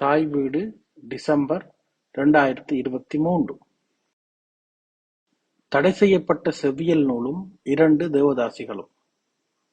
தாய் வீடு டிசம்பர் இரண்டாயிரத்து இருபத்தி மூன்று. தடை செய்யப்பட்ட செவ்வியல் நூலும் இரண்டு தேவதாசிகளும்.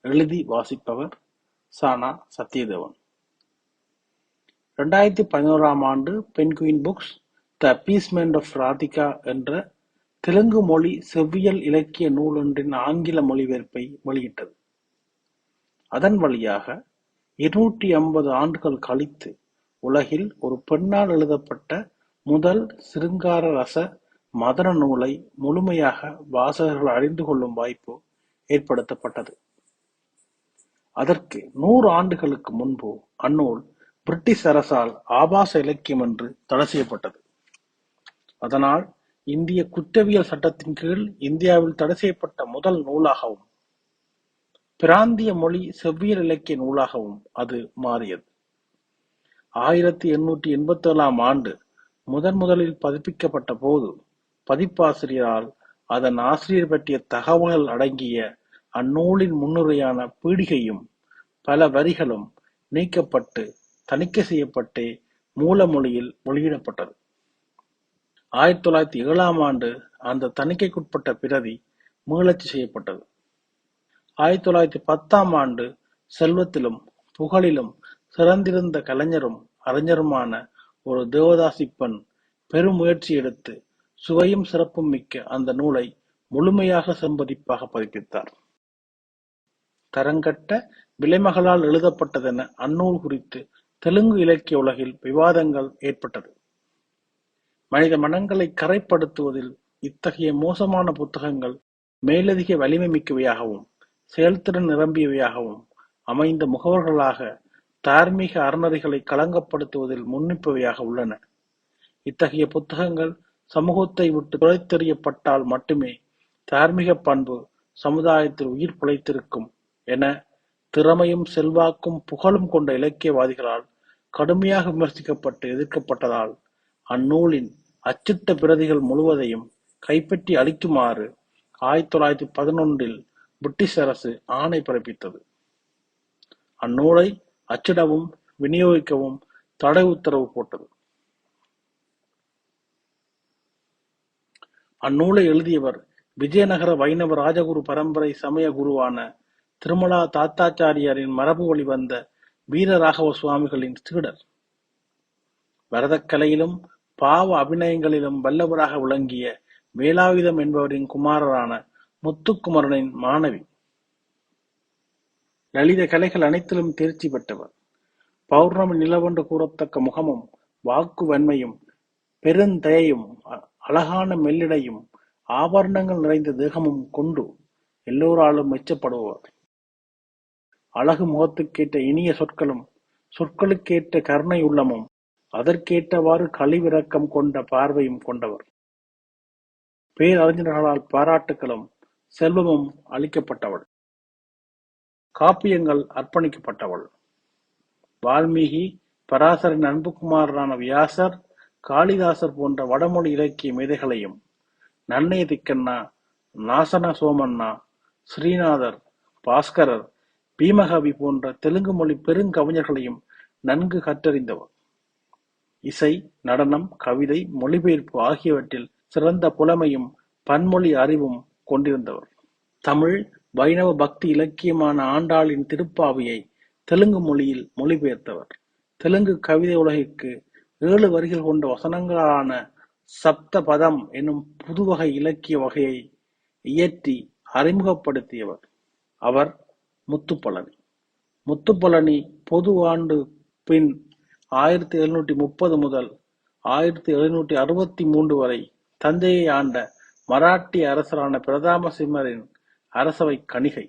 எழுதி வாசிப்பவர் சானா சத்யதேவன். ரெண்டாயிரத்தி பதினோராம் ஆண்டு Penguin Books the basement of Radhika என்ற தெலுங்கு மொழி செவ்வியல் இலக்கிய நூலொன்றின் ஆங்கில மொழிபெயர்ப்பை வெளியிட்டது. அதன் வழியாக இருநூற்றி ஐம்பது ஆண்டுகள் கழித்து உலகில் ஒரு பெண்ணால் எழுதப்பட்ட முதல் சிருங்கார ரச மதன நூலை முழுமையாக வாசகர்கள் அறிந்து கொள்ளும் வாய்ப்பு ஏற்படுத்தப்பட்டது. அதற்கு நூறு ஆண்டுகளுக்கு முன்பு அந்நூல் பிரிட்டிஷ் அரசால் ஆபாச இலக்கியம் என்று தடை செய்யப்பட்டது. அதனால் இந்திய குற்றவியல் சட்டத்தின் கீழ் இந்தியாவில் தடை செய்யப்பட்ட முதல் நூலாகவும் பிராந்திய மொழி செவ்வியல் இலக்கிய நூலாகவும் அது மாறியது. ஆயிரத்தி எண்ணூற்றி எண்பத்தி ஏழாம் ஆண்டு முதன் முதலில் பதிப்பிக்கப்பட்ட போது பதிப்பாசிரியரால் அதன் ஆசிரியர் பற்றிய தகவல்கள் அடங்கிய அந்நூலின் முன்னுரையான பீடிகையும் பல வரிகளும் நீக்கப்பட்டு தணிக்கை செய்யப்பட்டே மூலமொழியில் வெளியிடப்பட்டது. ஆயிரத்தி தொள்ளாயிரத்தி ஏழாம் ஆண்டு அந்த தணிக்கைக்குட்பட்ட பிரதி மீளச்சி செய்யப்பட்டது. ஆயிரத்தி தொள்ளாயிரத்தி பத்தாம் ஆண்டு செல்வத்திலும் புகழிலும் சிறந்திருந்த கலைஞரும் அறிஞருமான ஒரு தேவதாசிப்பன் பெண் பெருமுயற்சி எடுத்து சுவையும் சிறப்பும் மிக்க அந்த நூலை முழுமையாக செம்பதிப்பாக பதிப்பித்தார். தரங்கட்ட விலைமகளால் எழுதப்பட்டதென அந்நூல் குறித்து தெலுங்கு இலக்கிய உலகில் விவாதங்கள் ஏற்பட்டது. மனித மனங்களை கரைப்படுத்துவதில் இத்தகைய மோசமான புத்தகங்கள் மேலதிக வலிமை மிக்கவையாகவும் செயல்திறன் நிரம்பியவையாகவும் அமைந்த முகவர்களாக தார்மீக அறநெறிகளை களங்கப்படுத்துவதில் முன்னிப்பவையாக உள்ளன. இத்தகைய புத்தகங்கள் சமூகத்தை விட்டு துளைத்தெறியப்பட்டால் மட்டுமே தார்மீக பண்பு சமுதாயத்தில் உயிர் பிழைத்திருக்கும் என திறமையும் செல்வாக்கும் புகழும் கொண்ட இலக்கியவாதிகளால் கடுமையாக விமர்சிக்கப்பட்டு எதிர்க்கப்பட்டதால் அந்நூலின் அச்சிட்ட பிரதிகள் முழுவதையும் கைப்பற்றி அளிக்குமாறு ஆயிரத்தி தொள்ளாயிரத்தி பதினொன்றில் பிரிட்டிஷ் அரசு ஆணை பிறப்பித்தது. அந்நூலை அச்சிடவும் விநியோகிக்கவும் தடை உத்தரவு போட்டது. அந்நூலை எழுதியவர் விஜயநகர வைணவ ராஜகுரு பரம்பரை சமய குருவான திருமலா தாத்தாச்சாரியாரின் மரபு வழி வந்த வீரராகவ சுவாமிகளின் சீடர் வரதக்கலையிலும் பாவ அபிநயங்களிலும் வல்லவராக விளங்கிய வேலாயுதம் என்பவரின் குமாரரான முத்துக்குமரனின் மாணவி. லலித கலைகள் அனைத்திலும் தேர்ச்சி பெற்றவர். பௌர்ணமி நிலவென்று கூறத்தக்க முகமும் வாக்கு வன்மையும் பெருந்தயையும் அழகான மெல்லிடையும் ஆபரணங்கள் நிறைந்த தேகமும் கொண்டு எல்லோராலும் மெச்சப்படுபவர். அழகு முகத்துக்கேற்ற இனிய சொற்களும் சொற்களுக்கேற்ற கருணை உள்ளமும் அதற்கேற்றவாறு கழிவிறக்கம் கொண்ட பார்வையும் கொண்டவர். பேரறிஞர்களால் பாராட்டுகளும் செல்வமும் அளிக்கப்பட்டவள். காப்பியங்கள் அர்ப்பணிக்கப்பட்டவள். வால்மீகி பராசரின் அன்புக்குமாரரான வியாசர் காளிதாசர் போன்ற வடமொழி இலக்கிய மேதைகளையும் நன்னய திக்கண்ணா நாசன சோமண்ணா ஸ்ரீநாதர் பாஸ்கரர் பீமகவி போன்ற தெலுங்கு மொழி பெருங்கவிஞர்களையும் நன்கு கற்றறிந்தவர். இசை நடனம் கவிதை மொழிபெயர்ப்பு ஆகியவற்றில் சிறந்த புலமையும் பன்மொழி அறிவும் கொண்டிருந்தவர். தமிழ் வைணவ பக்தி இலக்கியமான ஆண்டாளின் திருப்பாவையை தெலுங்கு மொழியில் மொழிபெயர்த்தவர். தெலுங்கு கவிதை உலகிற்கு ஏழு வரிகள் கொண்ட வசனங்களான சப்தபதம் என்னும் புதுவகை இலக்கிய வகையை இயற்றி அறிமுகப்படுத்தியவர். அவர் முத்துப்பழனி. முத்துப்பழனி பொது ஆண்டு பின் ஆயிரத்தி எழுநூற்றி முப்பது முதல் ஆயிரத்தி எழுநூற்றி அறுபத்தி மூன்று வரை தந்தையை ஆண்ட மராட்டிய அரசரான பிரதாம சிம்மரின் அரசவை கணிகை.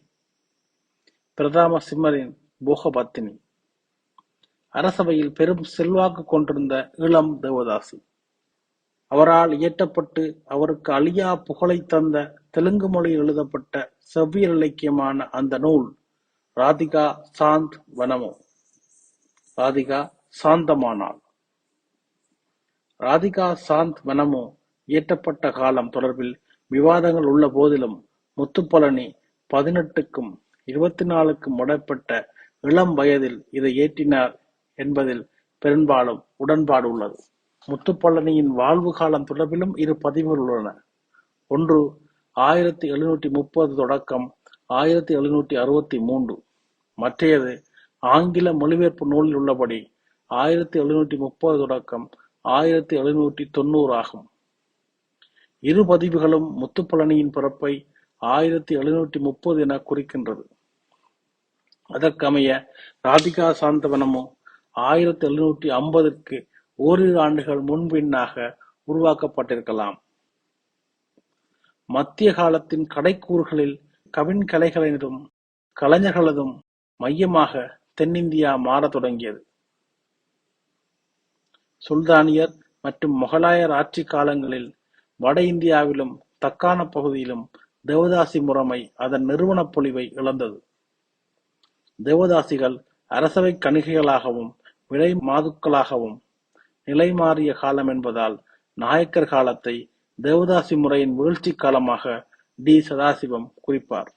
பிரதாம சிம்மரின் போகபத்தினி. அரசவையில் பெரும் செல்வாக்கு கொண்டிருந்த இளம் தேவதாசி. அவரால் இயற்றப்பட்டு அவருக்கு அழியா புகழை தந்த தெலுங்கு மொழியில் எழுதப்பட்ட செவ்வியல் இலக்கியமான அந்த நூல் ராதிகா சாந்த் வனமோ. ராதிகா சாந்தமானாள். ராதிகா சாந்த் வனமோ இயற்றப்பட்ட காலம் தொடர்பில் விவாதங்கள் உள்ள போதிலும் முத்துப்பழனி பதினெட்டுக்கும் இருபத்தி நாலுக்கும் இடைப்பட்ட இளம் வயதில் இதை இயற்றினார் என்பதில் பெரும்பாலும் உடன்பாடு உள்ளது. முத்துப்பழனியின் வாழ்வு காலம் தொடர்பிலும் இரு பதிவுகள் உள்ளன. ஒன்று ஆயிரத்தி எழுநூற்றி முப்பது தொடக்கம் ஆயிரத்தி எழுநூற்றி அறுபத்தி மூன்று. மற்றையது ஆங்கில மொழிபெயர்ப்பு நூலில் உள்ளபடி ஆயிரத்தி எழுநூற்றி முப்பது தொடக்கம் ஆயிரத்தி எழுநூற்றி தொண்ணூறு ஆகும். இரு பதிவுகளும் முத்துப்பழனியின் பிறப்பை ஆயிரத்தி எழுநூற்றி முப்பது என குறிக்கின்றது. அதற்கமைய ராதிகா சாந்தவனமோ ஆயிரத்தி எழுநூற்றி ஐம்பதற்கு ஓரிரு ஆண்டுகள் முன்பின்னாக உருவாக்கப்பட்டிருக்கலாம். மத்திய காலத்தின் கடைக்கூறுகளில் கவின் கலைகளினதும் கலைஞர்களதும் மையமாக தென்னிந்தியா மாறத் தொடங்கியது. சுல்தானியர் மற்றும் முகலாயர் ஆட்சி காலங்களில் வட இந்தியாவிலும் தக்கான பகுதியிலும் தேவதாசி முறைமை அதன் நிறுவன பொலிவை இழந்தது. தேவதாசிகள் அரசவை கணிகைகளாகவும் விலை மாதுக்களாகவும் நிலை மாறிய காலம் என்பதால் நாயக்கர் காலத்தை தேவதாசி முறையின் வீழ்ச்சி காலமாக டி. சதாசிவம் குறிப்பார்.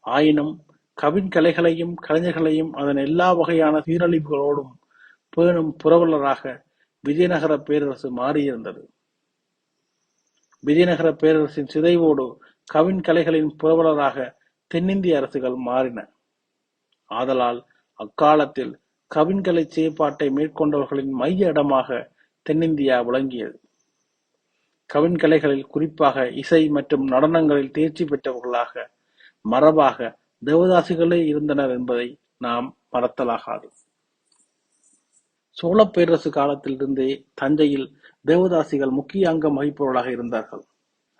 ஆயினும் கவின் கலைகளையும் கலைஞர்களையும் அதன் எல்லா வகையான சீரழிவுகளோடும் பேணும் புரவலராக விஜயநகர பேரரசு மாறியிருந்தது. விஜயநகர பேரரசின் சிதைவோடு கவின் கலைகளின் புரவலராக தென்னிந்திய அரசுகள் மாறின. ஆதலால் அக்காலத்தில் கவின்கலை செயற்பாட்டை மேற்கொண்டவர்களின் மைய இடமாக தென்னிந்தியா விளங்கியது. கவின்கலைகளில் குறிப்பாக இசை மற்றும் நடனங்களில் தேர்ச்சி பெற்றவர்களாக மரபாக தேவதாசிகளே இருந்தனர் என்பதை நாம் மறத்தலாகாது. சோழ பேரரசு காலத்திலிருந்தே தஞ்சையில் தேவதாசிகள் முக்கிய அங்கம் வகிப்பவர்களாக இருந்தார்கள்.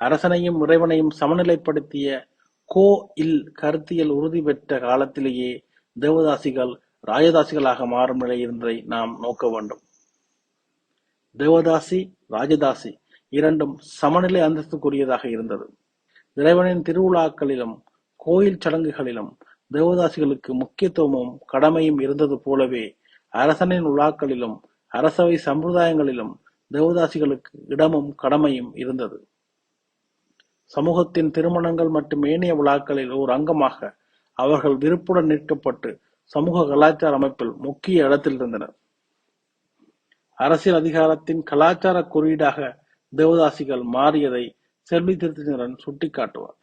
அரசனையும் இறைவனையும் சமநிலைப்படுத்திய கோ இல் கருத்தியல் உறுதி பெற்ற காலத்திலேயே தேவதாசிகள் ராஜதாசிகளாக மாறும் நிலை இருந்ததை நாம் நோக்க வேண்டும். தேவதாசி ராஜதாசி இரண்டும் சமநிலை அந்தஸ்துக்குரியதாக இருந்தது. இறைவனின் திருவிழாக்களிலும் கோயில் சடங்குகளிலும் தேவதாசிகளுக்கு முக்கியத்துவமும் கடமையும் இருந்தது போலவே அரசனின் விழாக்களிலும் அரசவை சம்பிரதாயங்களிலும் தேவதாசிகளுக்கு இடமும் கடமையும் இருந்தது. சமூகத்தின் திருமணங்கள் மற்றும் ஏனைய விழாக்களில் ஒரு அங்கமாக அவர்கள் விருப்புடன் நிற்கப்பட்டு சமூக கலாச்சார அமைப்பில் முக்கிய இடத்தில் இருந்தனர். அரசியல் அதிகாரத்தின் கலாச்சார குறியீடாக தேவதாசிகள் மாறியதை செல்வி திருத்தினரன் சுட்டிக்காட்டுவார்.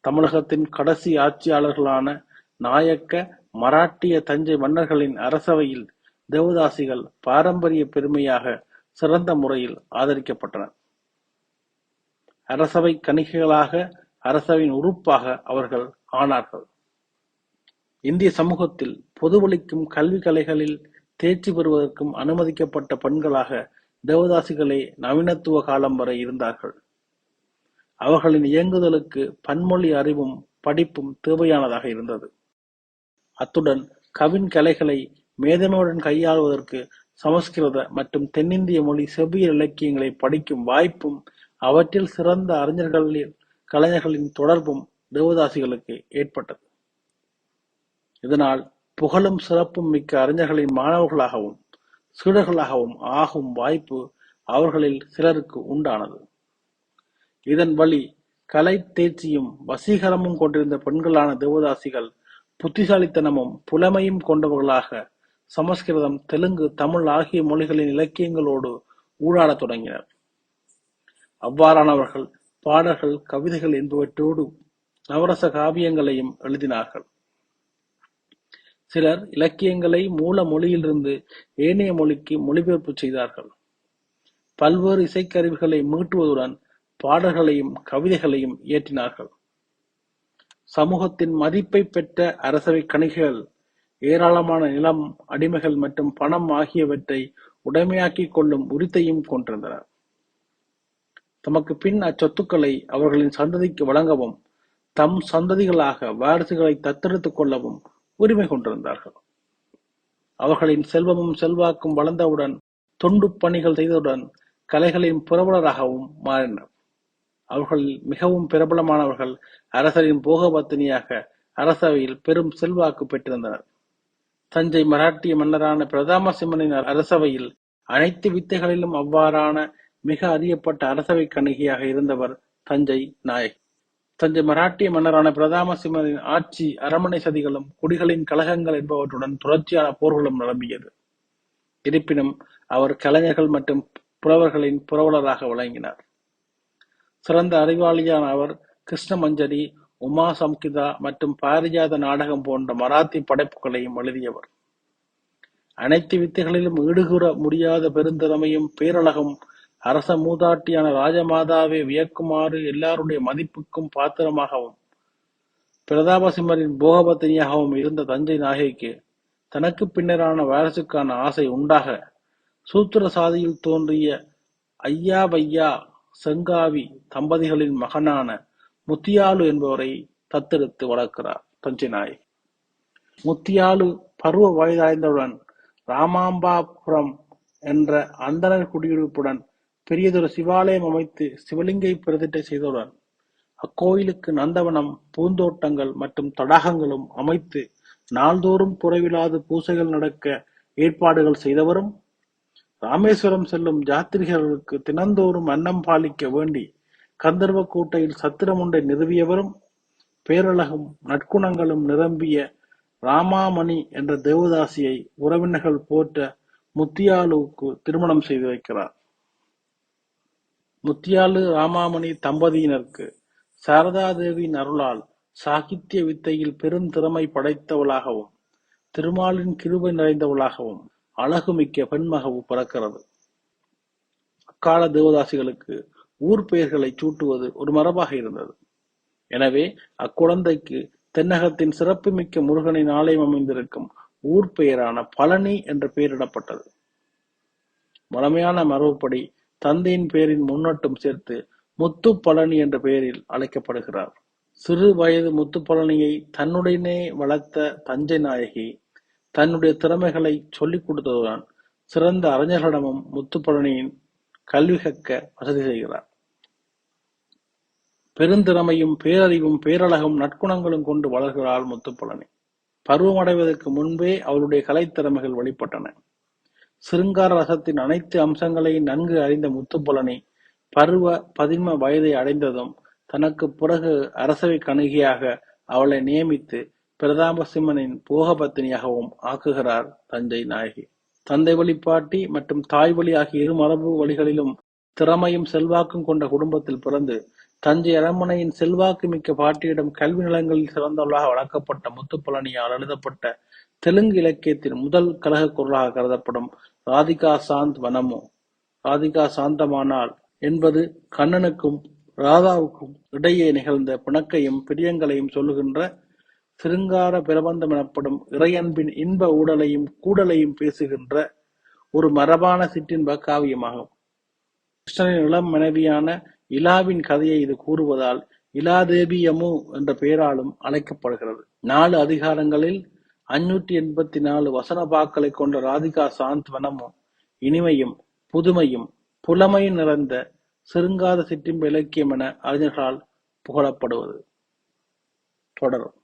தமிழகத்தின் கடைசி ஆட்சியாளர்களான நாயக்க மராட்டிய தஞ்சை மன்னர்களின் அரசவையில் தேவதாசிகள் பாரம்பரிய பெருமையாக சிறந்த முறையில் ஆதரிக்கப்பட்டனர் அரசவை கணிகைகளாக அரசவையின் உறுப்பாக அவர்கள் ஆனார்கள். இந்திய சமூகத்தில் பொதுவளிக்கும் கல்வி கலைகளில் தேர்ச்சி பெறுவதற்கும் அனுமதிக்கப்பட்ட பெண்களாக தேவதாசிகளே நவீனத்துவ காலம் வரை இருந்தார்கள். அவர்களின் இயங்குதலுக்கு பன்மொழி அறிவும் படிப்பும் தேவையானதாக இருந்தது. அத்துடன் கவின் கலைகளை மேதமையுடன் கையாளுவதற்கு சமஸ்கிருத மற்றும் தென்னிந்திய மொழி செவ்வியல் இலக்கியங்களை படிக்கும் வாய்ப்பும் அவற்றில் சிறந்த அறிஞர்களின் கலைஞர்களின் தொடர்பும் தேவதாசிகளுக்கு ஏற்பட்டது. இதனால் புகழும் சிறப்பும் மிக்க அறிஞர்களின் மாணவர்களாகவும் சீடர்களாகவும் ஆகும் வாய்ப்பு அவர்களில் சிலருக்கு உண்டானது. இதன் வழி கலை தேர்ச்சியும் வசீகரமும் கொண்டிருந்த பெண்களான தேவதாசிகள் புத்திசாலித்தனமும் புலமையும் கொண்டவர்களாக சமஸ்கிருதம் தெலுங்கு தமிழ் ஆகிய மொழிகளின் இலக்கியங்களோடு ஊடாடத் தொடங்கினர். அவ்வாறானவர்கள் பாடல்கள் கவிதைகள் என்பவற்றோடு நவரச காவியங்களையும் எழுதினார்கள். சிலர் இலக்கியங்களை மூல மொழியிலிருந்து ஏனைய மொழிக்கு மொழிபெயர்ப்பு செய்தார்கள். பல்வேறு இசைக்கருவிகளை மீட்டுவதுடன் பாடல்களையும் கவிதைகளையும் இயற்றினார்கள். சமூகத்தின் மதிப்பை பெற்ற அரசவை கணிகைகள் ஏராளமான நிலம் அடிமைகள் மற்றும் பணம் ஆகியவற்றை உடைமையாக்கிக் கொள்ளும் உரித்தையும் கொண்டிருந்தனர். தமக்கு பின் அச்சொத்துக்களை அவர்களின் சந்ததிக்கு வழங்கவும் தம் சந்ததிகளாக வாரிசுகளை தத்தெடுத்துக் கொள்ளவும் உரிமை கொண்டிருந்தார்கள். அவர்களின் செல்வமும் செல்வாக்கும் வளர்ந்தவுடன் தொண்டு பணிகள் செய்தவுடன் கலைகளின் புரவலராகவும் மாறினர். அவர்களில் மிகவும் பிரபலமானவர்கள் அரசரின் போகபத்தினியாக அரசவையில் பெரும் செல்வாக்கு பெற்றிருந்தனர். தஞ்சை மராட்டிய மன்னரான பிரதாம சிம்மனின் அரசவையில் அனைத்து வித்தைகளிலும் அவ்வாறான மிக அறியப்பட்ட அரசவை கணிகையாக இருந்தவர் தஞ்சை நாயக். தஞ்சை மராட்டிய மன்னரான பிரதாம சிம்மனின் ஆட்சி அரமனை சதிகளும் குடிகளின் கலகங்கள் என்பவற்றுடன் தொடர்ச்சியான போர்களும் நிரம்பியது. இருப்பினும் அவர் கலைஞர்கள் மற்றும் புலவர்களின் புரவலராக விளங்கினார். சிறந்த அறிவாளியான அவர் கிருஷ்ணமஞ்சரி உமா சம்கிதா மற்றும் பாரிஜாத நாடகம் போன்ற மராத்தி படைப்புகளையும் எழுதியவர். அனைத்து வித்தைகளிலும் ஈடுகூற முடியாத பெருந்திறமையும் பேரழகும் அரச மூதாட்டியான ராஜமாதாவை வியக்குமாறு எல்லாருடைய மதிப்புக்கும் பாத்திரமாகவும் பிரதாபசிம்மரின் போகபத்தினியாகவும் இருந்த தஞ்சை நாகைக்கு தனக்கு பின்னரான வாரசுக்கான ஆசை உண்டாக சூத்திர சாதியில் தோன்றிய ஐயா வையா செங்காவி தம்பதிகளின் மகனான முத்தியாலு என்பவரை தத்தெடுத்து வளர்க்கிறார் தஞ்சை நாய் முத்தியாலு பருவ வயதாய்ந்தவுடன் ராமாம்பாபுரம் என்ற அந்தனர் குடியிருப்புடன் பெரியதொரு சிவாலயம் அமைத்து சிவலிங்கை பிரதிட்டை செய்தவுடன் அக்கோயிலுக்கு நந்தவனம் பூந்தோட்டங்கள் மற்றும் தடாகங்களும் அமைத்து நாள்தோறும் குறைவில்லாத பூசைகள் நடக்க ஏற்பாடுகள் செய்தவரும் ராமேஸ்வரம் செல்லும் ஜாத்திரிகர்களுக்கு தினந்தோறும் அன்னம் பாலிக்க வேண்டி கந்தர்வ கோட்டையில் சத்திரம் ஒன்றை நிறுவியவரும் பேரழகும் நற்குணங்களும் நிரம்பிய ராமாமணி என்ற தேவதாசியை உறவினர்கள் போற்ற முத்தியாலுவுக்கு திருமணம் செய்து வைக்கிறார். முத்தியாலு ராமாமணி தம்பதியினருக்கு சாரதாதேவியின் அருளால் சாகித்ய வித்தையில் பெருந்திறமை படைத்தவளாகவும் திருமாலின் கிருபை நிறைந்தவளாகவும் அழகுமிக்க பெண்மகவு பிறக்கிறது. அக்கால தேவதாசிகளுக்கு ஊர் பெயர்களை சூட்டுவது ஒரு மரபாக இருந்தது. எனவே அக்குழந்தைக்கு தென்னகத்தின் சிறப்புமிக்க முருகனின் ஆலயம் அமைந்திருக்கும் ஊர் பெயரான பழனி என்ற பெயரிடப்பட்டது. வளமையான மரபுப்படி தந்தையின் பெயரின் முன்னட்டும் சேர்த்து முத்து பழனி என்ற பெயரில் அழைக்கப்படுகிறார். சிறு வயது முத்துப்பழனியை தன்னுடனே வளர்த்த தஞ்சை நாயகி தன்னுடைய திறமைகளை சொல்லிக் கொடுத்ததுடன் சிறந்த அறிஞர்களிடமும் முத்துப்பழனியின் கல்வி கற்க வசதி செய்கிறார். பெருந்திறமையும் பேரறிவும் பேரழகும் நற்குணங்களும் கொண்டு வளர்கிறாள் முத்துப்பழனி. பருவமடைவதற்கு முன்பே அவளுடைய கலைத்திறமைகள் வெளிப்பட்டன. சிருங்கார ரசத்தின் அனைத்து அம்சங்களையும் நன்கு அறிந்த முத்துப்பழனி பருவ பதின்ம வயதை அடைந்ததும் தனக்கு பிறகு அரசவை கணுகியாக அவளை நியமித்து பிரதாபசிம்மனின் போகபத்தினியாகவும் ஆக்குகிறார் தஞ்சை நாயகி. தந்தை வழிபாட்டி மற்றும் தாய் வழி ஆகிய இரு மரபு வழிகளிலும் திறமையும் செல்வாக்கும் கொண்ட குடும்பத்தில் பிறந்து தஞ்சை அரண்மனையின் செல்வாக்கு மிக்க பாட்டியிடம் கல்வி நிலங்களில் சிறந்தவளாக வளர்க்கப்பட்ட முத்துப்பழனியால் எழுதப்பட்ட தெலுங்கு இலக்கியத்தின் முதல் கழக குரலாக கருதப்படும் ராதிகா சாந்த் வனமோ. ராதிகா சாந்தமானால் என்பது கண்ணனுக்கும் ராதாவுக்கும் இடையே நிகழ்ந்த பிணக்கையும் பிரியங்களையும் சொல்லுகின்ற சிருங்கார பிரபந்தம் எனப்படும் இறையன்பின் இன்ப ஊடலையும் கூடலையும் பேசுகின்ற ஒரு மரபான சிற்றின்ப காவியமாகும் கிருஷ்ணனின் இளம் மனைவியான இலாவின் கதையை இது கூறுவதால் இலாதேபியமு என்ற பெயராலும் அழைக்கப்படுகிறது. நாலு அதிகாரங்களில் அஞ்சூற்றி எண்பத்தி நாலு வசனபாக்களை கொண்ட ராதிகா சாந்த்வனமும் இனிமையும் புதுமையும் புலமையும் நிறைந்த சிருங்காத சிற்றின்ப இலக்கியம் என அறிஞர்களால் புகழப்படுவது. தொடரும்.